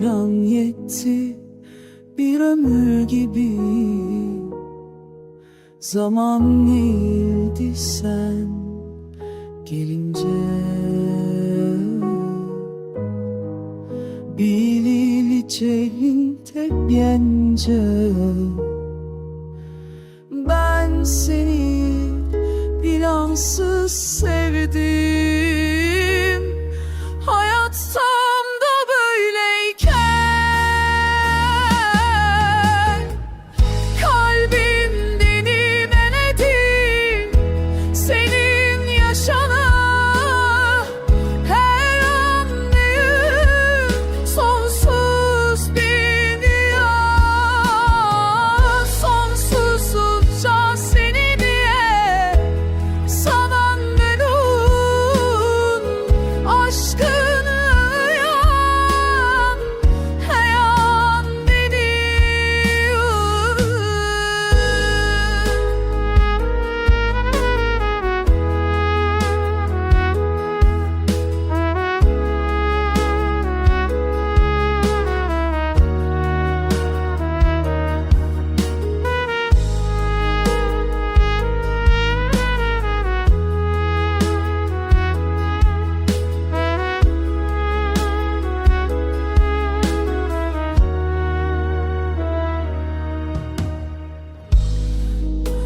bir an yetti bir ömür gibi. Zaman eğildi sen gelince? Bilili celinte piange Ben seni plansız sevdim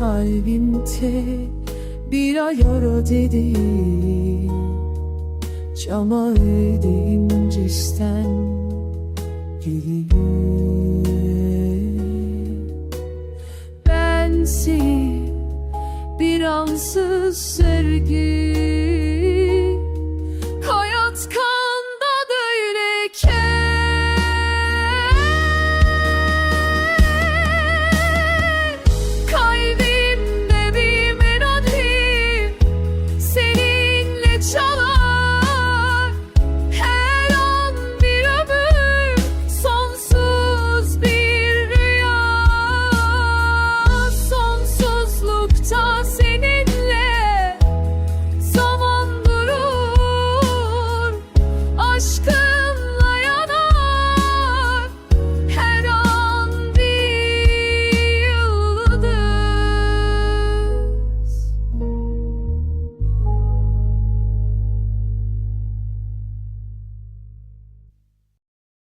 kalbimde bir ayar dedi. Cama ödeyim cisten Ben Bensiz bir ansız sergi